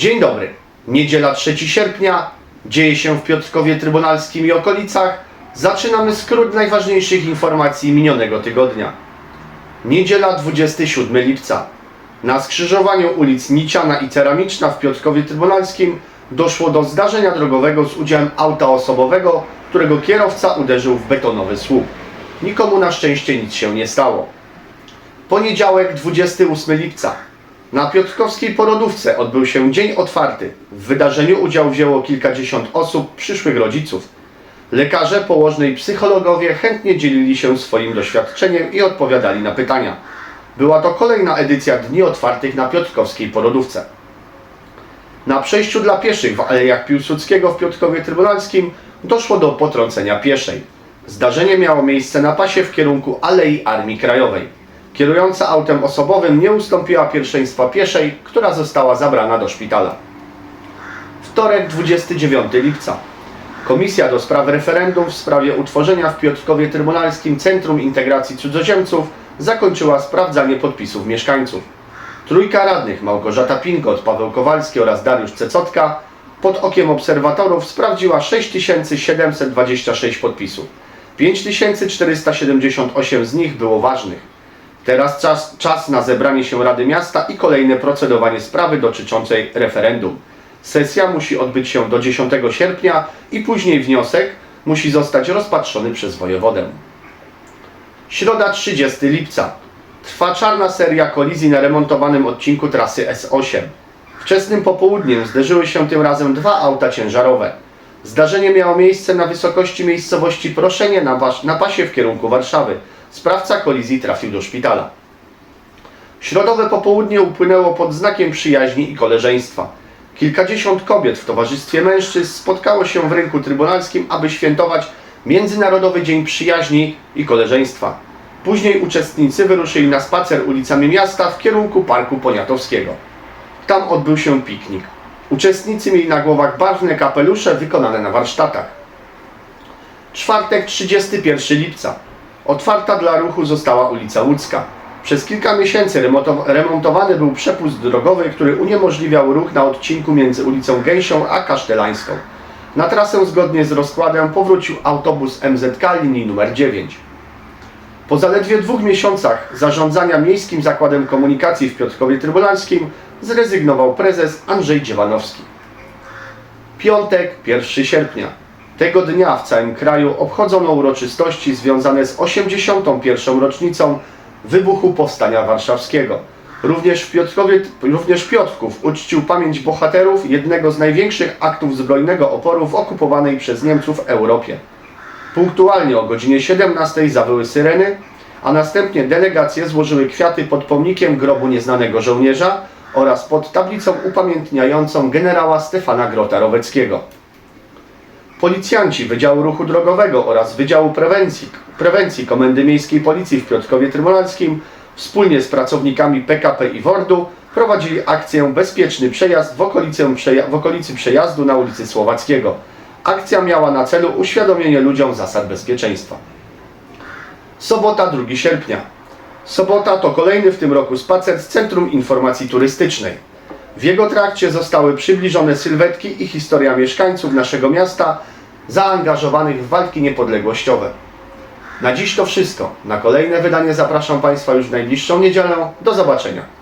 Dzień dobry. Niedziela 3 sierpnia. Dzieje się w Piotrkowie Trybunalskim i okolicach. Zaczynamy skrót najważniejszych informacji minionego tygodnia. Niedziela 27 lipca. Na skrzyżowaniu ulic Niciana i Ceramiczna w Piotrkowie Trybunalskim doszło do zdarzenia drogowego z udziałem auta osobowego, którego kierowca uderzył w betonowy słup. Nikomu na szczęście nic się nie stało. Poniedziałek 28 lipca. Na Piotrkowskiej Porodówce odbył się dzień otwarty. W wydarzeniu udział wzięło kilkadziesiąt osób, przyszłych rodziców. Lekarze, położne i psychologowie chętnie dzielili się swoim doświadczeniem i odpowiadali na pytania. Była to kolejna edycja Dni Otwartych na Piotrkowskiej Porodówce. Na przejściu dla pieszych w Alejach Piłsudskiego w Piotrkowie Trybunalskim doszło do potrącenia pieszej. Zdarzenie miało miejsce na pasie w kierunku Alei Armii Krajowej. Kierująca autem osobowym nie ustąpiła pierwszeństwa pieszej, która została zabrana do szpitala. Wtorek 29 lipca. Komisja do spraw referendum w sprawie utworzenia w Piotrkowie Trybunalskim Centrum Integracji Cudzoziemców zakończyła sprawdzanie podpisów mieszkańców. Trójka radnych Małgorzata Pinkot, Paweł Kowalski oraz Dariusz Cecotka pod okiem obserwatorów sprawdziła 6726 podpisów. 5478 z nich było ważnych. Teraz czas, czas na zebranie się Rady Miasta i kolejne procedowanie sprawy dotyczącej referendum. Sesja musi odbyć się do 10 sierpnia i później wniosek musi zostać rozpatrzony przez wojewodę. Środa 30 lipca. Trwa czarna seria kolizji na remontowanym odcinku trasy S8. Wczesnym popołudniem zderzyły się tym razem dwa auta ciężarowe. Zdarzenie miało miejsce na wysokości miejscowości Proszenie na, na pasie w kierunku Warszawy. Sprawca kolizji trafił do szpitala. Środowe popołudnie upłynęło pod znakiem przyjaźni i koleżeństwa. Kilkadziesiąt kobiet w towarzystwie mężczyzn spotkało się w rynku trybunalskim, aby świętować Międzynarodowy Dzień Przyjaźni i Koleżeństwa. Później uczestnicy wyruszyli na spacer ulicami miasta w kierunku Parku Poniatowskiego. Tam odbył się piknik. Uczestnicy mieli na głowach barwne kapelusze wykonane na warsztatach. Czwartek 31 lipca. Otwarta dla ruchu została ulica Łódzka. Przez kilka miesięcy remonto- remontowany był przepust drogowy, który uniemożliwiał ruch na odcinku między ulicą Gęsią a Kasztelańską. Na trasę zgodnie z rozkładem powrócił autobus MZK linii numer 9. Po zaledwie dwóch miesiącach zarządzania Miejskim Zakładem Komunikacji w Piotrkowie Trybunalskim zrezygnował prezes Andrzej Dziewanowski. Piątek, 1 sierpnia. Tego dnia w całym kraju obchodzono uroczystości związane z 81. rocznicą wybuchu Powstania Warszawskiego. Również, w Piotrkowie, również Piotrków uczcił pamięć bohaterów jednego z największych aktów zbrojnego oporu w okupowanej przez Niemców Europie. Punktualnie o godzinie 17 zawyły syreny, a następnie delegacje złożyły kwiaty pod pomnikiem grobu nieznanego żołnierza oraz pod tablicą upamiętniającą generała Stefana Grota-Roweckiego. Policjanci Wydziału Ruchu Drogowego oraz Wydziału Prewencji, Prewencji Komendy Miejskiej Policji w Piotrkowie Trybunalskim wspólnie z pracownikami PKP i WORD-u prowadzili akcję Bezpieczny Przejazd w, okolicę przeja- w okolicy przejazdu na ulicy Słowackiego. Akcja miała na celu uświadomienie ludziom zasad bezpieczeństwa. Sobota 2 sierpnia. Sobota to kolejny w tym roku spacer z Centrum Informacji Turystycznej. W jego trakcie zostały przybliżone sylwetki i historia mieszkańców naszego miasta zaangażowanych w walki niepodległościowe. Na dziś to wszystko. Na kolejne wydanie zapraszam Państwa już w najbliższą niedzielę. Do zobaczenia.